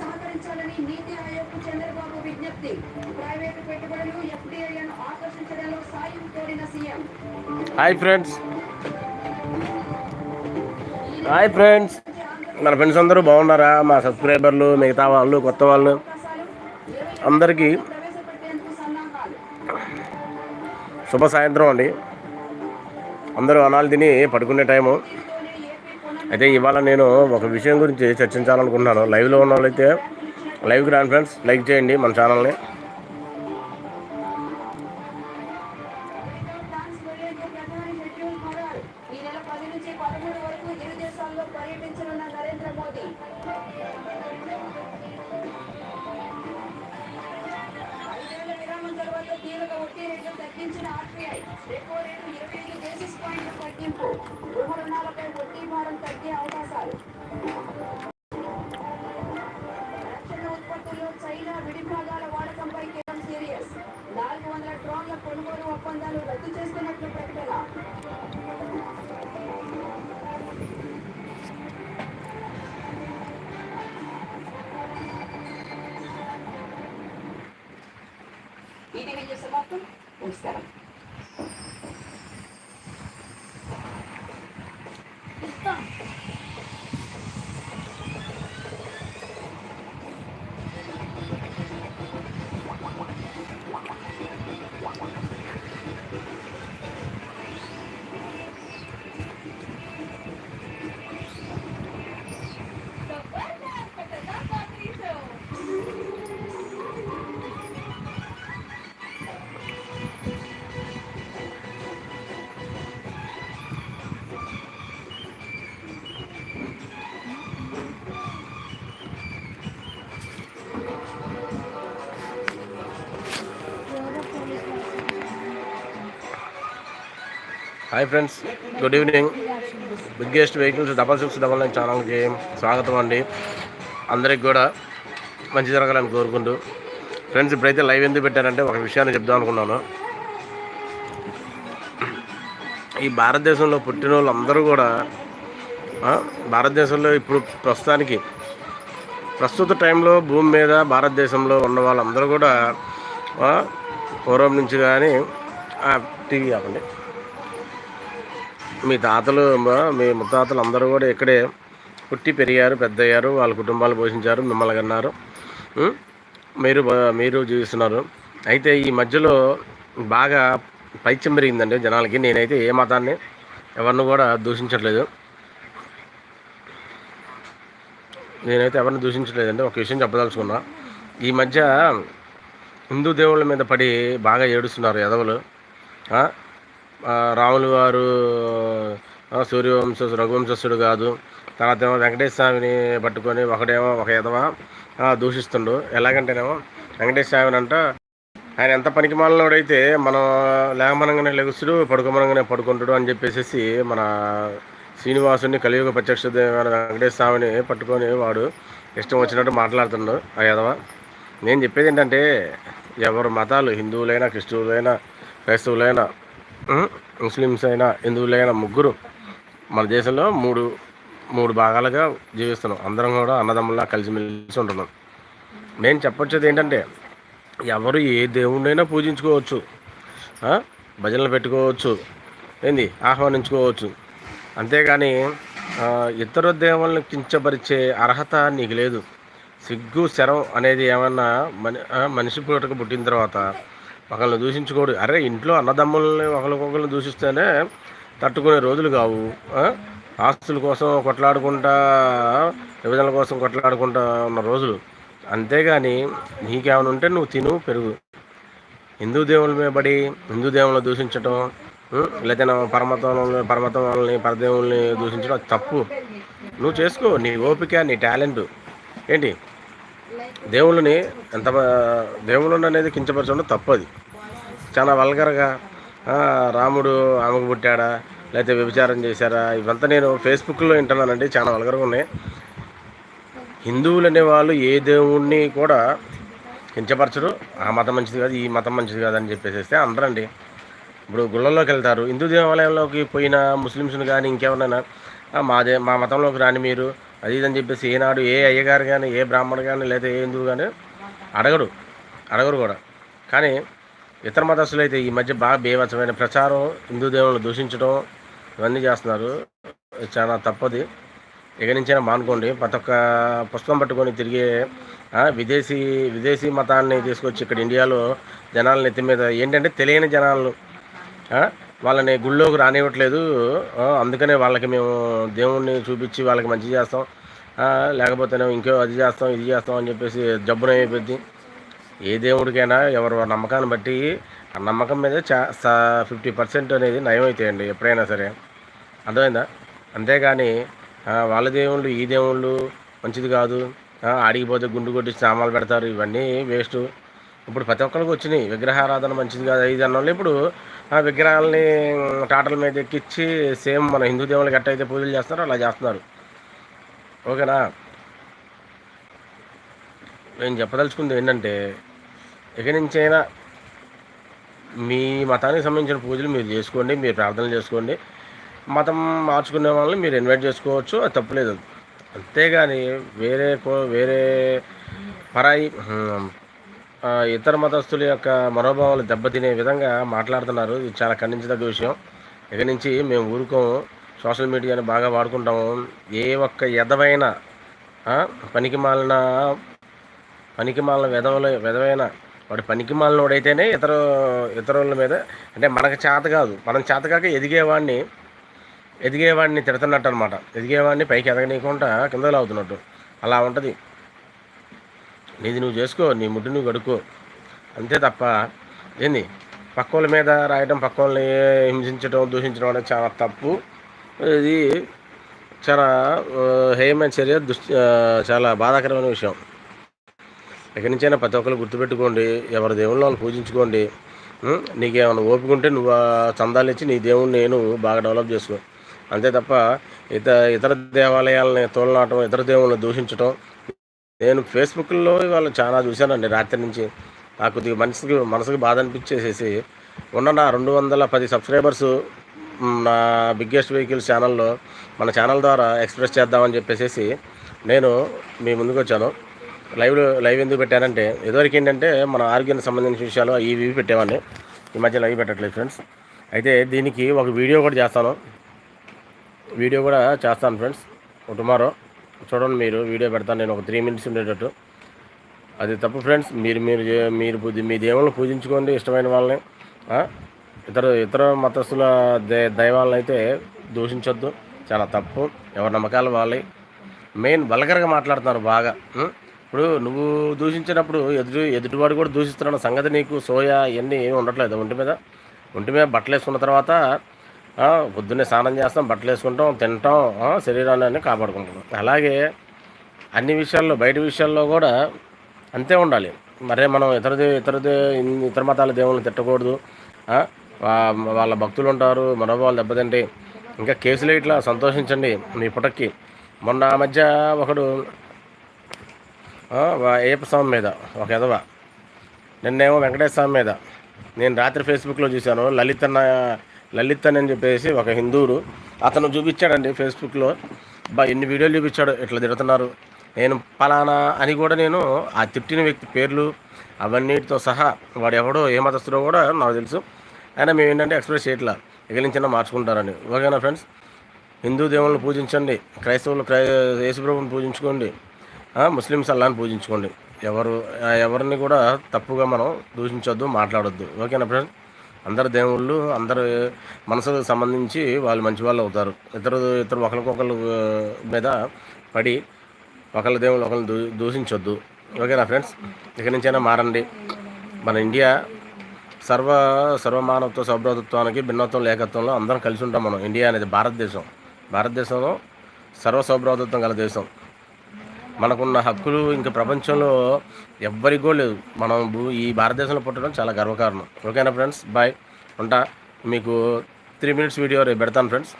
సహకరించాలని నీతి ఆయోగ్ చంద్రబాబు విజ్ఞప్తి. ప్రైవేటు పెట్టుబడులు ఆకర్షించడంలో సాయం కోరిన CM. Hi friends hi friends మన ఫ్రెండ్స్ అందరూ బాగున్నారా? మా సబ్స్క్రైబర్లు మిగతా వాళ్ళు కొత్త వాళ్ళు. అందరికీ శుభ సాయంత్రం అండి. అందరూ అనాలు తిని పడుకునే టైము. అయితే ఇవాళ నేను ఒక విషయం గురించి చర్చించాలనుకుంటున్నాను. లైవ్లో ఉన్న వాళ్ళైతే లైవ్కి రాను ఫ్రెండ్స్ లైక్ చేయండి మన ఛానల్ని తగ్గించిన ఆర్బీఐ. రెపో రేటు పాయింట్ల గృహ రుణాలపై వడ్డీ భారం తగ్గే అవకాశాలు రక్షణ ఉత్పత్తుల్లో చైనా విడిభాగాల వాడకంపై కేంద్రం సీరియస్ నాలుగు వందల డ్రోన్ల కొనుగోలు ఒప్పందాలు రద్దు చేస్తున్నట్లు ప్రకటన ఇది విజయ సమాప్తం నమస్కారం. Hi friends good evening. Biggest vehicles double six double nine ఛానల్కి స్వాగతం అండి. అందరికి కూడా మంచి జరగాలని కోరుకుంటూ. ఫ్రెండ్స్ ఇప్పుడైతే లైవ్ ఎందుకు పెట్టారంటే ఒక విషయాన్ని చెప్దాం అనుకున్నాను. ఈ భారతదేశంలో పుట్టిన వాళ్ళందరూ కూడా భారతదేశంలో ఇప్పుడు ప్రస్తుతానికి ప్రస్తుత టైంలో భూమి మీద భారతదేశంలో ఉన్న వాళ్ళందరూ కూడా పూర్వం నుంచి కానీ టీవీ కాకండి మీ తాతలు మీ ముత్తాతలు అందరూ కూడా ఇక్కడే పుట్టి పెరిగారు పెద్దయ్యారు వాళ్ళ కుటుంబాలు పోషించారు మిమ్మల్ని కన్నారు. మీరు మీరు జీవిస్తున్నారు. అయితే ఈ మధ్యలో బాగా పైత్యం పెరిగిందండి జనాలకి. నేనైతే ఏ మతాన్ని ఎవరిని కూడా దూషించట్లేదు. నేనైతే ఎవరిని దూషించలేదండి ఒక విషయం చెప్పదలుచుకున్నా. ఈ మధ్య హిందూ దేవుళ్ళ మీద పడి బాగా ఏడుస్తున్నారు ఎదవలు రాములు వారు సూర్యవంశ రఘువంశస్థుడు కాదు. తర్వాత ఏమో వెంకటేశ్వర స్వామిని పట్టుకొని ఒకడేమో ఒక ఎదవ దూషిస్తుండు. ఎలాగంటేనేమో వెంకటేశ్వర స్వామిని అంట ఆయన ఎంత పనికి మాలినోడైతే మనం లేకమనంగానే లెగుస్తుడు పడుకోమనంగానే పడుకుంటాడు అని చెప్పేసి మన శ్రీనివాసుని కలియుగ ప్రత్యక్ష వెంకటేశ్వర స్వామిని పట్టుకొని వాడు ఇష్టం వచ్చినట్టు మాట్లాడుతున్నాడు ఆ యదవ నేను చెప్పేది ఏంటంటే ఎవరు మతాలు హిందువులైనా క్రిస్టువులైనా క్రైస్తవులైనా ముస్లిమ్స్ అయినా హిందువులైనా ముగ్గురు మన దేశంలో మూడు మూడు భాగాలుగా జీవిస్తున్నాం. అందరం కూడా అన్నదమ్ముల్లా కలిసిమెలిసి ఉంటున్నాం. నేను చెప్పొచ్చేది ఏంటంటే ఎవరు ఏ దేవుణ్ణైనా పూజించుకోవచ్చు. భజనలు పెట్టుకోవచ్చు. ఏంది? ఆహ్వానించుకోవచ్చు. అంతేగాని ఇతర దేవుళ్ళని కించపరిచే అర్హత నీకు లేదు. సిగ్గు శరం అనేది ఏమన్నా మని మనిషి పుట్టక పుట్టిన తర్వాత ఒకళ్ళని దూషించుకోడు. అరే ఇంట్లో అన్నదమ్ముల్ని ఒకరికొకరిని దూషిస్తేనే తట్టుకునే రోజులు కావు. ఆస్తుల కోసం కొట్లాడుకుంటా విభజనల కోసం కొట్లాడుకుంటా ఉన్న రోజులు. అంతేగాని నీకేమైనా ఉంటే నువ్వు తిను పెరుగు. హిందూ దేవుళ్ళ మీద పడి హిందూ దేవుళ్ళని దూషించటం లేకపోతే నా పరమతం పరమతం వాళ్ళని పరదేవుల్ని దూషించడం తప్పు. నువ్వు చేసుకో నీ ఓపిక నీ టాలెంట్. ఏంటి? దేవుళ్ళని ఎంత దేవుళ్ళని అనేది కించపరచడం తప్పు అది చాలా వల్గరగా రాముడు ఆమెకు పుట్టాడా లేకపోతే వ్యభిచారం చేశారా ఇవంతా నేను ఫేస్బుక్లో వింటున్నానండి చాలా వల్గరగా ఉన్నాయి. హిందువులు అనేవాళ్ళు ఏ దేవుణ్ణి కూడా కించపరచరు. ఆ మతం మంచిది కాదు ఈ మతం మంచిది కాదు అని చెప్పేసి అందరండి. ఇప్పుడు గుళ్ళల్లోకి వెళ్తారు. హిందూ దేవాలయంలోకి పోయిన ముస్లిమ్స్ని కానీ ఇంకెవరైనా మాదే మా మతంలోకి రాని మీరు అది ఇదని చెప్పేసి ఏనాడు ఏ అయ్యగారు కానీ ఏ బ్రాహ్మణు కానీ లేదా ఏ హిందువు కానీ అడగడు అడగరు కూడా. కానీ ఇతర మతస్థులు అయితే ఈ మధ్య బాగా బీభత్సమైన ప్రచారం హిందూ దేవులను దూషించడం ఇవన్నీ చేస్తున్నారు. చాలా తప్పది. ఇక నుంచైనా మానుకోండి. ప్రతి ఒక్క పుస్తకం పట్టుకొని తిరిగే విదేశీ విదేశీ మతాన్ని తీసుకొచ్చి ఇక్కడ ఇండియాలో జనాలను నెత్తి మీద ఏంటంటే తెలియని జనాలు వాళ్ళని గుళ్ళోకి రానివ్వట్లేదు. అందుకనే వాళ్ళకి మేము దేవుణ్ణి చూపించి వాళ్ళకి మంచి చేస్తాం. లేకపోతేనే ఇంకో అది చేస్తాం ఇది చేస్తాం అని చెప్పేసి జబ్బున అయిపోద్ది. ఏ దేవుడికైనా ఎవరు నమ్మకాన్ని బట్టి ఆ నమ్మకం మీద చా ఫిఫ్టీ పర్సెంట్ అనేది నయం అవుతాయండి ఎప్పుడైనా సరే. అర్థమైందా? అంతేగాని వాళ్ళ దేవుళ్ళు ఈ దేవుళ్ళు మంచిది కాదు. ఆడిగిపోతే గుండు కొట్టి స్నామాలు పెడతారు. ఇవన్నీ వేస్ట్. ఇప్పుడు ప్రతి ఒక్కరికి వచ్చినాయి. విగ్రహారాధన మంచిది కాదు ఇది అన్న ఇప్పుడు ఆ విగ్రహాలని టాటల మీద ఎక్కించి సేమ్ మన హిందూ దేవుళ్ళకి ఎట్టయితే పూజలు చేస్తారో అలా చేస్తున్నారు. ఓకేనా? నేను చెప్పదలుచుకుంది ఏంటంటే ఇక నుంచైనా మీ మతానికి సంబంధించిన పూజలు మీరు చేసుకోండి మీరు ప్రార్థనలు చేసుకోండి. మతం మార్చుకునే వాళ్ళని మీరు ఇన్వైట్ చేసుకోవచ్చు అది తప్పులేదు అంతేగాని వేరే కో- వేరే పరాయి ఇతర మతస్థుల యొక్క మనోభావాలు దెబ్బతినే విధంగా మాట్లాడుతున్నారు. ఇది చాలా ఖండించదగ్గ విషయం. ఇక నుంచి మేము ఊరుకోము. సోషల్ మీడియాని బాగా వాడుకుంటాము. ఏ ఒక్క ఎదవైన పనికి మాలిన పనికి మాలిన విధవల విధవైన వాడు పనికి మాలినోడైతేనే ఇతర ఇతరుల మీద అంటే మనకు చేత కాదు. మనం చేత కాక ఎదిగేవాడిని ఎదిగేవాడిని తిడుతున్నట్టు అనమాట ఎదిగేవాడిని పైకి ఎదగనీయకుండా కిందలో అవుతున్నట్టు అలా ఉంటుంది. నీది నువ్వు చేసుకో నీ ముడ్డు నువ్వు కడుక్కో. అంతే తప్ప ఏంది? పక్కోళ్ళ మీద రాయడం పక్కోళ్ళని హింసించడం దూషించడం అనేది చాలా తప్పు. ఇది చాలా హేయమైన చర్య దుస్ చాలా బాధాకరమైన విషయం. ఎక్కడి నుంచైనా ప్రతి ఒక్కరు గుర్తుపెట్టుకోండి ఎవరి దేవుళ్ళు వాళ్ళు పూజించుకోండి. నీకేమైనా ఓపిక ఉంటే నువ్వు ఆ చందాలు ఇచ్చి నీ దేవుణ్ణి నేను బాగా డెవలప్ చేసుకో. అంతే తప్ప ఇత ఇతర దేవాలయాలని తోలనాటం ఇతర దేవుళ్ళని దూషించడం నేను ఫేస్బుక్లో ఇవాళ చాలా చూశానండి రాత్రి నుంచి. నాకు కొద్దిగా మనసుకి మనసుకి బాధ అనిపించేసేసి ఉన్న నా రెండు వందల పది సబ్స్క్రైబర్స్ నా బిగ్గెస్ట్ వెహికల్స్ ఛానల్లో మన ఛానల్ ద్వారా ఎక్స్ప్రెస్ చేద్దామని చెప్పేసి నేను మీ ముందుకు వచ్చాను. లైవ్ లైవ్ ఎందుకు పెట్టానంటే ఇదివరకు ఏంటంటే మన ఆరోగ్యానికి సంబంధించిన విషయాలు అవి ఇవి పెట్టేవాడిని. ఈ మధ్య లైవ్ పెట్టట్లేదు ఫ్రెండ్స్. అయితే దీనికి ఒక వీడియో కూడా చేస్తాను. వీడియో కూడా చేస్తాను ఫ్రెండ్స్. టుమారో. చూడండి మీరు వీడియో పెడతాను నేను ఒక త్రీ మినిట్స్ ఉండేటట్టు. అది తప్పు ఫ్రెండ్స్ మీరు మీరు మీరు మీ దేవుళ్ళని పూజించుకోండి ఇష్టమైన వాళ్ళని. ఇతర ఇతర మతస్థుల దే దైవాలను అయితే దూషించొద్దు. చాలా తప్పు ఎవరి నమ్మకాలు వాళ్ళవి. మెయిన్ వల్గర్గా మాట్లాడుతున్నారు బాగా. ఇప్పుడు నువ్వు దూషించినప్పుడు ఎదుటి ఎదుటివాడు కూడా దూషిస్తున్న సంగతి నీకు సోయా ఇవన్నీ ఏమి ఉండట్లేదు. ఒంటి మీద ఒంటి మీద బట్టలు వేసుకున్న తర్వాత పొద్దున్నే స్నానం చేస్తాం బట్టలు వేసుకుంటాం తింటాం శరీరాన్ని కాపాడుకుంటాం. అలాగే అన్ని విషయాల్లో బయట విషయాల్లో కూడా అంతే ఉండాలి. మరే మనం ఇతర ఇతరది ఇతర ఇతర మతాల దేవుళ్ళని తిట్టకూడదు. వా- వాళ్ళ భక్తులు ఉంటారు మనోభావాలు దెబ్బతింటే ఇంకా కేసులు ఇట్లా సంతోషించండి మీ పుటక్కి. మొన్న ఆ మధ్య ఒకడు ఏప అయ్యప్ప స్వామి మీద ఒక ఎదవ నిన్నేమో వెంకటేశ్వర స్వామి మీద. నేను రాత్రి ఫేస్బుక్లో చూశాను లలిత్ అన్న లలిత్ అని చెప్పేసి ఒక హిందువుడు అతను చూపించాడండి ఫేస్బుక్లో. బా ఎన్ని వీడియోలు చూపించాడు ఇట్లా తిడుతున్నారు? నేను పలానా అని కూడా నేను ఆ తిట్టిన వ్యక్తి పేర్లు అవన్నీటితో సహా వాడు ఎవడో ఏ మతస్థుడో కూడా నాకు తెలుసు. అయినా మేము ఏంటంటే ఎక్స్ప్రెస్ చేయట్లా. ఎగిలించినా మార్చుకుంటారని. ఓకేనా ఫ్రెండ్స్? హిందూ దేవుళ్ళని పూజించండి. క్రైస్తవులు క్రై యేసుప్రభుని పూజించుకోండి. ముస్లిమ్స్ అల్లాని పూజించుకోండి. ఎవరు ఎవరిని కూడా తప్పుగా మనం దూషించొద్దు మాట్లాడొద్దు. ఓకేనా ఫ్రెండ్స్? అందరు దేవుళ్ళు అందరు మనసుకు సంబంధించి వాళ్ళు మంచి వాళ్ళు అవుతారు. ఇతరు ఇతరు ఒకరికొకరు మీద పడి ఒకళ్ళ దేవుళ్ళు ఒకరిని దూ దూషించొద్దు. ఓకేనా ఫ్రెండ్స్? ఇక్కడి నుంచైనా మారండి. మన ఇండియా సర్వ సర్వమానవత్వ సౌభ్రతత్వానికి భిన్నత్వం లేకత్వంలో అందరం కలిసి ఉంటాం మనం. ఇండియా అనేది భారతదేశం. భారతదేశంలో సర్వ సౌభ్రతత్వం గల దేశం. మనకున్న హక్కులు ఇంకా ప్రపంచంలో ఎవ్వరికో లేదు. మనం ఈ భారతదేశంలో పుట్టడం చాలా గర్వకారణం. ఓకేనా ఫ్రెండ్స్ బాయ్ ఉంటా. మీకు త్రీ మినిట్స్ వీడియో రేపు పెడతాను ఫ్రెండ్స్